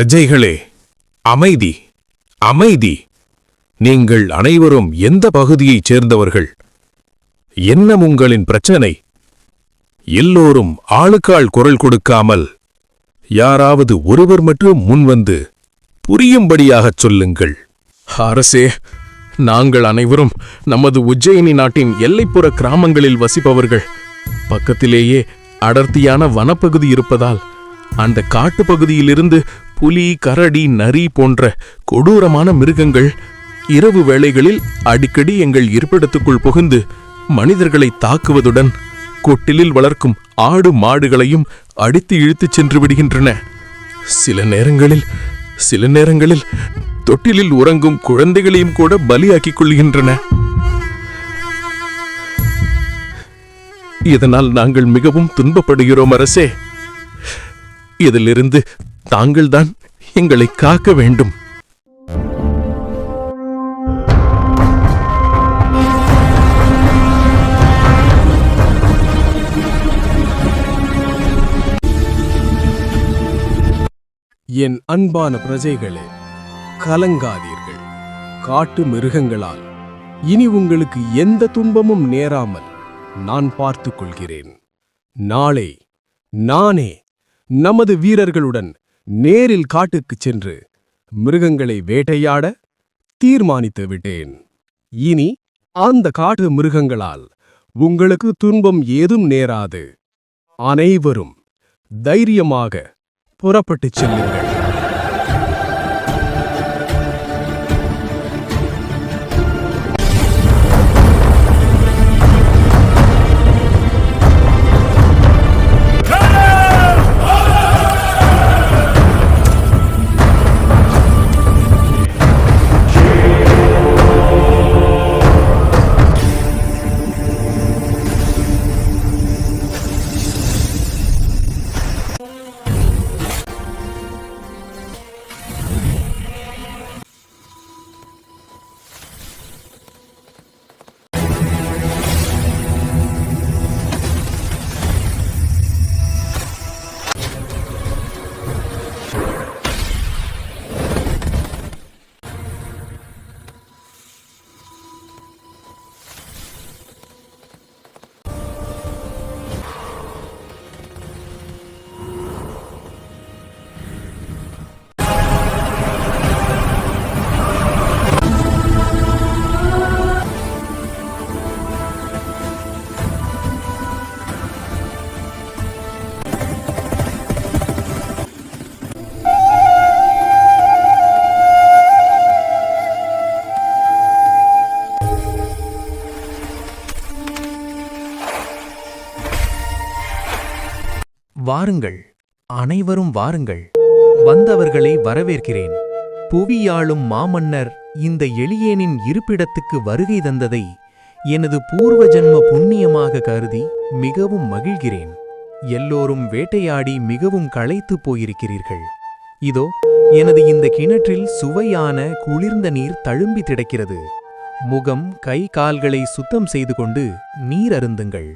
பிரஜைகளே அமைதி அமைதி. நீங்கள் அனைவரும் எந்த பகுதியைச் சேர்ந்தவர்கள்? என்ன உங்களின் பிரச்சனை? எல்லோரும் ஆளுக்காள் குரல் கொடுக்காமல் யாராவது ஒருவர் மட்டும் முன்வந்து புரியும்படியாகச் சொல்லுங்கள். அரசே நாங்கள் அனைவரும் நமது உஜ்ஜயினி நாட்டின் எல்லைப்புற கிராமங்களில் வசிப்பவர்கள். பக்கத்திலேயே அடர்த்தியான வனப்பகுதி இருப்பதால் அந்த காட்டுப்பகுதியிலிருந்து புலி கரடி நரி போன்ற கொடூரமான மிருகங்கள் இரவு வேளைகளில் அடிக்கடி எங்கள் இருப்பிடத்துக்குள் புகுந்து மனிதர்களை தாக்குவதுடன் கொட்டிலில் வளர்க்கும் ஆடு மாடுகளையும் அடித்து இழுத்துச் சென்று விடுகின்றன. சில நேரங்களில் சில நேரங்களில் தொட்டிலில் உறங்கும் குழந்தைகளையும் கூட பலியாக்கிக் கொள்கின்றன. இதனால் நாங்கள் மிகவும் துன்பப்படுகிறோம் அரசே. இதிலிருந்து தாங்கள்தான் எங்களை காக்க வேண்டும். என் அன்பான பிரஜைகளே கலங்காதீர்கள். காட்டு மிருகங்களால் இனி உங்களுக்கு எந்த துன்பமும் நேராமல் நான் பார்த்துக் கொள்கிறேன். நாளை நானே நமது வீரர்களுடன் நேரில் காட்டுக்குச் சென்று மிருகங்களை வேட்டையாட தீர்மானித்து விட்டேன். இனி அந்த காட்டு மிருகங்களால் உங்களுக்கு துன்பம் ஏதும் நேராது. அனைவரும் தைரியமாக புறப்பட்டுச் செல்லுங்கள். வாருங்கள் அனைவரும் வாருங்கள். வந்தவர்களை வரவேற்கிறேன். புவியாளும் மாமன்னர் இந்த எளியேனின் இருப்பிடத்துக்கு வருகை தந்ததை எனது பூர்வ ஜென்ம புண்ணியமாக கருதி மிகவும் மகிழ்கிறேன். எல்லோரும் வேட்டையாடி மிகவும் களைத்துப் போயிருக்கிறீர்கள். இதோ எனது இந்த கிணற்றில் சுவையான குளிர்ந்த நீர் தழும்பி திடக்கிறது. முகம் கை கால்களை சுத்தம் செய்து கொண்டு நீர் அருந்துங்கள்.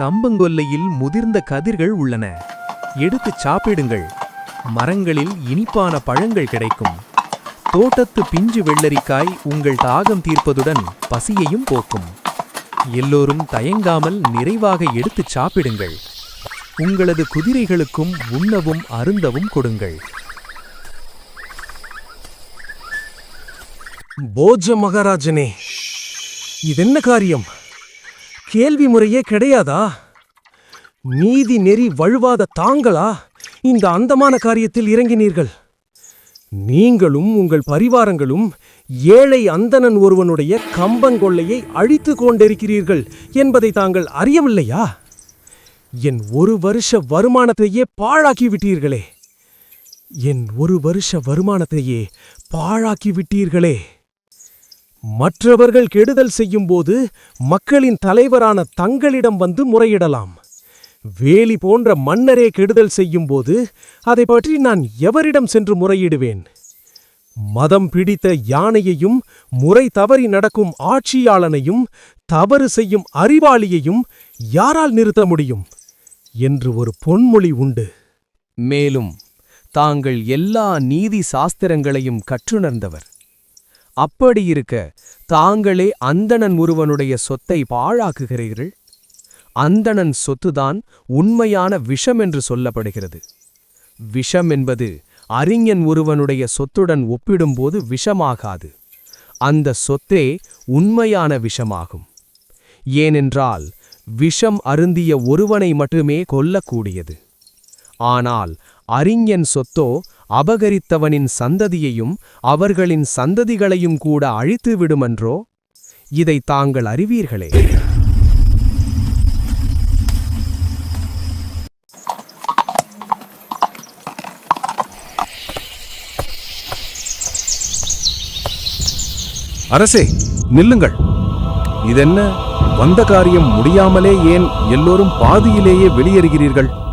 கம்பங்கொல்லையில் முதிர்ந்த கதிர்கள் உள்ளன. எடுத்துச் சாப்பிடுங்கள். மரங்களில் இனிப்பான பழங்கள் கிடைக்கும். தோட்டத்து பிஞ்சு வெள்ளரிக்காய் உங்கள் தாகம் தீர்ப்பதுடன் பசியையும் போக்கும். எல்லோரும் தயங்காமல் நிறைவாக எடுத்துச் சாப்பிடுங்கள். உங்களது குதிரைகளுக்கும் உண்ணவும் அருந்தவும் கொடுங்கள். போஜ மகாராஜனே இதென்ன காரியம்? கேள்வி முறையே கிடையாதா? நீதி நெறி வழுவாத தாங்களா? இந்த அந்தமான காரியத்தில் இறங்கினீர்கள். நீங்களும் உங்கள் பரிவாரங்களும் ஏழை அந்தணன் ஒருவனுடைய கம்பங்கொள்ளையை அழித்து கொண்டிருக்கிறீர்கள் என்பதை தாங்கள் அறியவில்லையா? என் ஒரு வருஷ வருமானத்தையே பாழாக்கி விட்டீர்களே. என் ஒரு வருஷ வருமானத்தையே பாழாக்கி விட்டீர்களே. மற்றவர்கள் கெடுதல் செய்யும்போது மக்களின் தலைவரான தங்களிடம் வந்து முறையிடலாம். வேலி போன்ற மன்னரே கெடுதல் செய்யும்போது அதை பற்றி நான் எவரிடம் சென்று முறையிடுவேன்? மதம் பிடித்த யானையையும் முறை தவறி நடக்கும் ஆட்சியாளனையும் தவறு செய்யும் அறிவாளியையும் யாரால் நிறுத்த முடியும்? என்று ஒரு பொன்மொழி உண்டு. மேலும் தாங்கள் எல்லா நீதி சாஸ்திரங்களையும் கற்றுணர்ந்தவர். அப்படியிருக்க தாங்களே அந்தணன் ஒருவனுடைய சொத்தை பாழாக்குகிறீர்கள்? அந்தணன் சொத்துதான் உண்மையான விஷம் என்று சொல்லப்படுகிறது. விஷம் என்பது அறிஞன் ஒருவனுடைய சொத்துடன் ஒப்பிடும்போது விஷமாகாது. அந்த சொத்தே உண்மையான விஷமாகும். ஏனென்றால் விஷம் அருந்திய ஒருவனை மட்டுமே கொல்லக்கூடியது. ஆனால் அறிஞன் சொத்தோ அபகரித்தவனின் சந்ததியையும் அவர்களின் சந்ததிகளையும் கூட அழித்து விடுமன்றோ? இதை தாங்கள் அறிவீர்களே. அரசே நில்லுங்கள். இதென்ன? வந்த காரியம் முடியாமலே ஏன் எல்லோரும் பாதியிலேயே வெளியேறுகிறீர்கள்?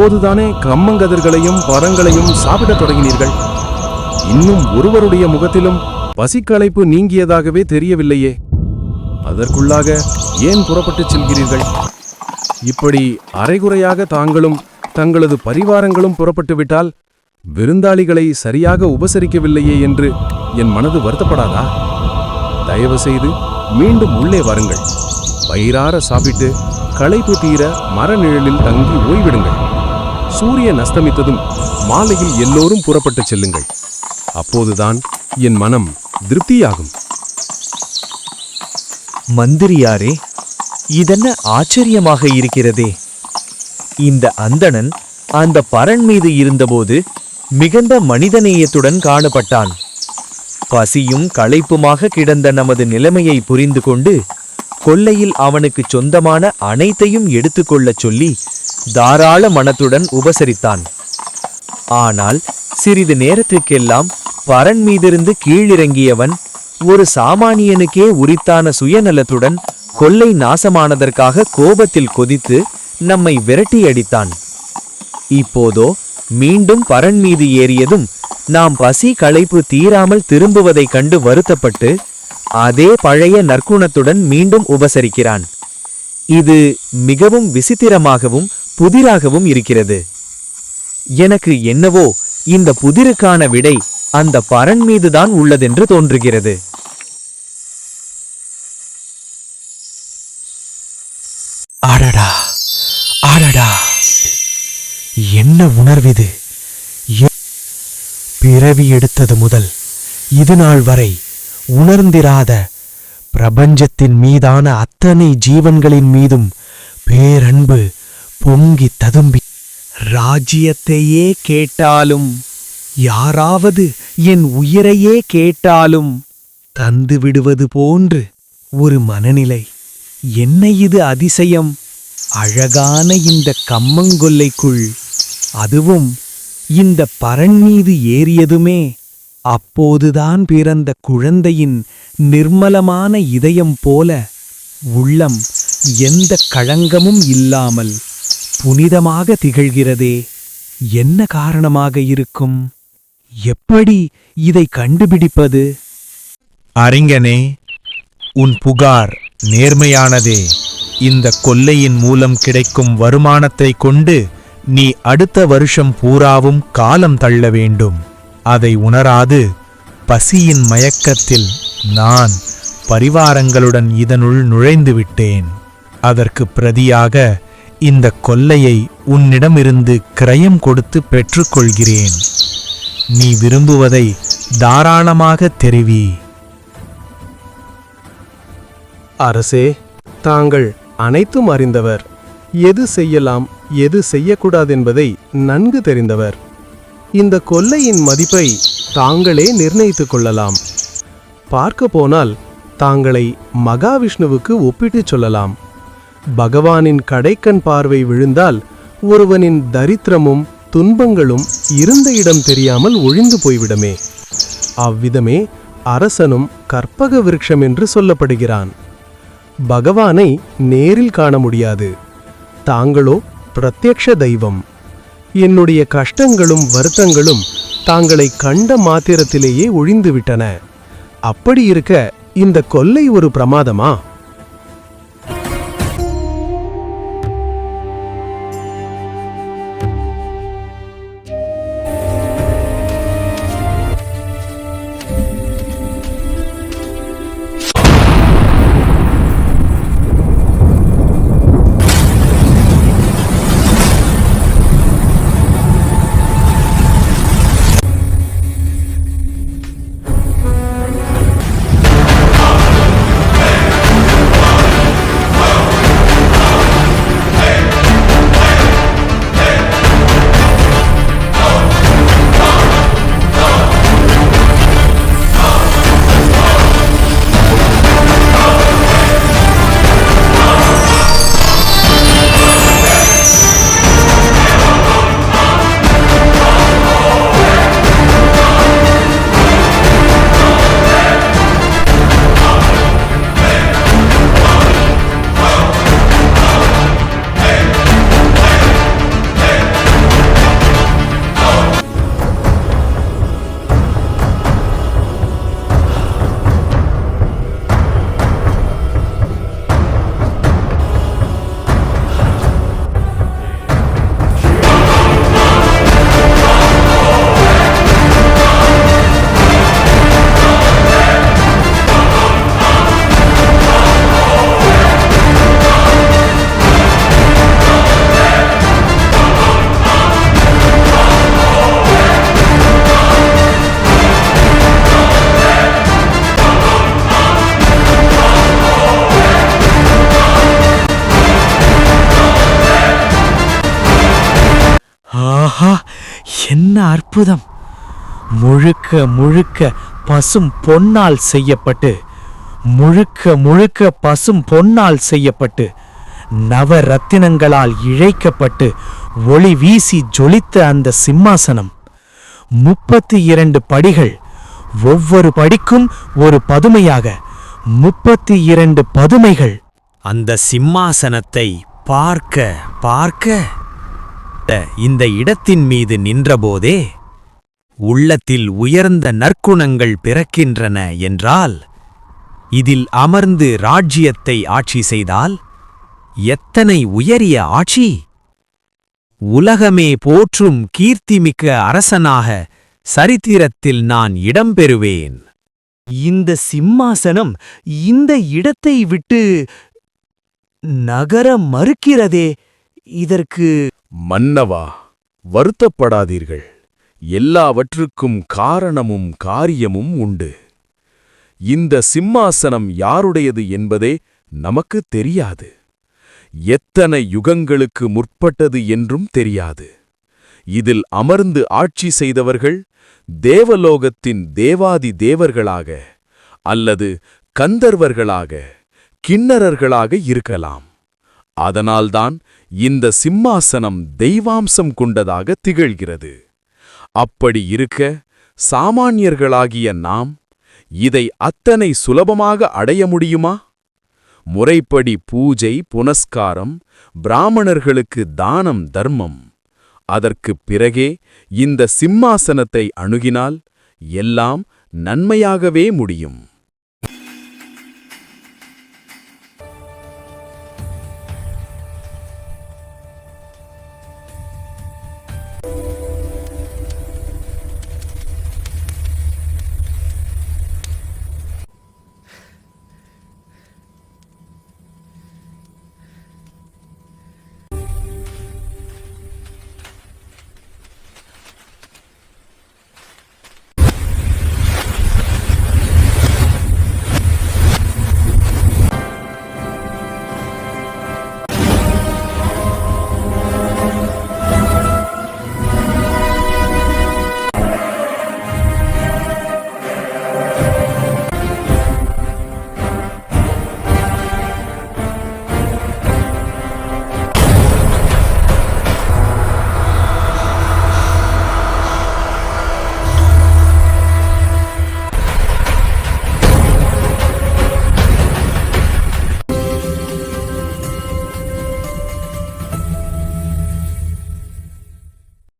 அப்போதுதானே கம்மங்கதிர்களையும் பரங்களையும் சாப்பிடத் தொடங்கினீர்கள். இன்னும் ஒருவருடைய முகத்திலும் பசிக்களைப்பு நீங்கியதாகவே தெரியவில்லையே. அதற்குள்ளாக ஏன் புறப்பட்டுச் செல்கிறீர்கள்? இப்படி அரைகுறையாக தாங்களும் தங்களது பரிவாரங்களும் புறப்பட்டு விட்டால் விருந்தாளிகளை சரியாக உபசரிக்கவில்லையே என்று என் மனது வருத்தப்படாதா? தயவு செய்து மீண்டும் உள்ளே வாருங்கள். வயிறார சாப்பிட்டு களைப்பு தீர மரநிழலில் தங்கி ஓய்விடுங்கள். சூரியன் அஸ்தமித்ததும் மாலையில் எல்லோரும் புறப்பட்டுச் செல்லுங்கள். அப்போதுதான் என் மனம் திருப்தியாகும். மந்திரியாரே இதென்ன ஆச்சரியமாக இருக்கிறதே. இந்த அந்தணன் அந்த பரண் மீது இருந்தபோது மிகுந்த மனிதநேயத்துடன் காணப்பட்டான். பசியும் களைப்புமாக கிடந்த நமது நிலைமையை புரிந்து கொண்டு கொல்லையில் அவனுக்கு சொந்தமான அனைத்தையும் எடுத்துக்கொள்ளச் சொல்லி தாராள மனத்துடன் உபசரித்தான். ஆனால் சிறிது நேரத்திற்கெல்லாம் பரன் மீதிருந்து கீழிறங்கியவன் ஒரு சாமானியனுக்கே உரித்தான சுயநலத்துடன் கொள்ளை நாசமானதற்காக கோபத்தில் கொதித்து நம்மை விரட்டியடித்தான் இப்போதோ மீண்டும் பரண் மீது ஏறியதும் நாம் பசி களைப்பு தீராமல் திரும்புவதைக் கண்டு வருத்தப்பட்டு அதே பழைய நற்குணத்துடன் மீண்டும் உபசரிக்கிறான். இது மிகவும் விசித்திரமாகவும் புதிராகவும் இருக்கிறது. எனக்கு என்னவோ இந்த புதிருக்கான விடை அந்த பரன் மீதுதான் உள்ளதென்று தோன்றுகிறது. ஆடடா ஆடடா என்ன உணர்விது? பிறவி எடுத்தது முதல் இது நாள் வரை உணர்ந்திராத பிரபஞ்சத்தின் மீதான அத்தனை ஜீவன்களின் மீதும் பேரன்பு பொங்கி ததும்பி. ராஜ்யத்தையே கேட்டாலும் யாராவது என் உயிரையே கேட்டாலும் தந்து விடுவது போன்று ஒரு மனநிலை. என்ன இது அதிசயம்? அழகான இந்த கம்மங்கொல்லைக்குள் அதுவும் இந்த பரண் மீது ஏறியதுமே அப்போதுதான் பிறந்த குழந்தையின் நிர்மலமான இதயம் போல உள்ளம் எந்த களங்கமும் இல்லாமல் புனிதமாக திகழ்கிறதே. என்ன காரணமாக இருக்கும்? எப்படி இதை கண்டுபிடிப்பது? அறிஞனே உன் புகார் நேர்மையானதே. இந்த கொல்லையின் மூலம் கிடைக்கும் வருமானத்தை கொண்டு நீ அடுத்த வருஷம் பூராவும் காலம் தள்ள வேண்டும். அதை உணராது பசியின் மயக்கத்தில் நான் பரிவாரங்களுடன் இதனுள் நுழைந்து விட்டேன். அதற்கு பிரதியாக இந்த கொல்லையை உன்னிடமிருந்து கிரயம் கொடுத்து பெற்றுக்கொள்கிறேன். நீ விரும்புவதை தாராளமாக தெரிவி. அரசே தாங்கள் அனைத்தும் அறிந்தவர். எது செய்யலாம் எது செய்யக்கூடாதென்பதை நன்கு தெரிந்தவர். இந்த கொல்லையின் மதிப்பை தாங்களே நிர்ணயித்துக் கொள்ளலாம். பார்க்க போனால் தாங்களை மகாவிஷ்ணுவுக்கு ஒப்பிட்டுச் சொல்லலாம். பகவானின் கடைக்கண் பார்வை விழுந்தால் ஒருவனின் தரித்திரமும் துன்பங்களும் இருந்த இடம் தெரியாமல் ஒழிந்து போய்விடுமே. அவ்விதமே அரசனும் கற்பக விருட்சம் என்று சொல்லப்படுகிறான். பகவானை நேரில் காண முடியாது. தாங்களோ பிரத்யக்ஷ தெய்வம். என்னுடைய கஷ்டங்களும் வருத்தங்களும் தாங்களை கண்ட மாத்திரத்திலேயே ஒழிந்துவிட்டன. அப்படி இருக்க இந்த கொல்லை ஒரு பிரமாதமா? அற்புதம். முழுக்க முழுக்க பசும் பொன்னால் செய்யப்பட்டு முழுக்க முழுக்க பசும் பொன்னால் செய்யப்பட்டு நவரத்தினங்களால் இழைக்கப்பட்டு ஒளி வீசி ஜொலித்த அந்த சிம்மாசனம். முப்பத்தி இரண்டு படிகள் ஒவ்வொரு படிக்கும் ஒரு பதுமையாக முப்பத்தி இரண்டு பதுமைகள். அந்த சிம்மாசனத்தை பார்க்க பார்க்க இந்த இடத்தின் மீது நின்றபோதே உள்ளத்தில் உயர்ந்த நற்குணங்கள் பிறக்கின்றன என்றால் இதில் அமர்ந்து ராஜ்யத்தை ஆட்சி செய்தால் எத்தனை உயரிய ஆட்சி? உலகமே போற்றும் கீர்த்திமிக்க அரசனாக சரித்திரத்தில் நான் இடம்பெறுவேன். இந்த சிம்மாசனம் இந்த இடத்தை விட்டு நகர மறுக்கிறதே. இதற்கு மன்னவா வருத்தப்படாதீர்கள். எல்லாவற்றுக்கும் காரணமும் காரியமும் உண்டு. இந்த சிம்மாசனம் யாருடையது என்பதே நமக்கு தெரியாது. எத்தனை யுகங்களுக்கு முற்பட்டது என்றும் தெரியாது. இதில் அமர்ந்து ஆட்சி செய்தவர்கள் தேவலோகத்தின் தேவாதி தேவர்களாக அல்லது கந்தர்வர்களாக கிண்ணறர்களாக இருக்கலாம். அதனால்தான் இந்த சிம்மாசனம் தெய்வாம்சம் கொண்டதாக திகழ்கிறது. அப்படி இருக்க சாமானியர்களாகிய நாம் இதை அத்தனை சுலபமாக அடைய முடியுமா? முறைப்படி பூஜை புனஸ்காரம் பிராமணர்களுக்கு தானம் தர்மம். அதற்குப் பிறகே இந்த சிம்மாசனத்தை அணுகினால் எல்லாம் நன்மையாகவே முடியும்.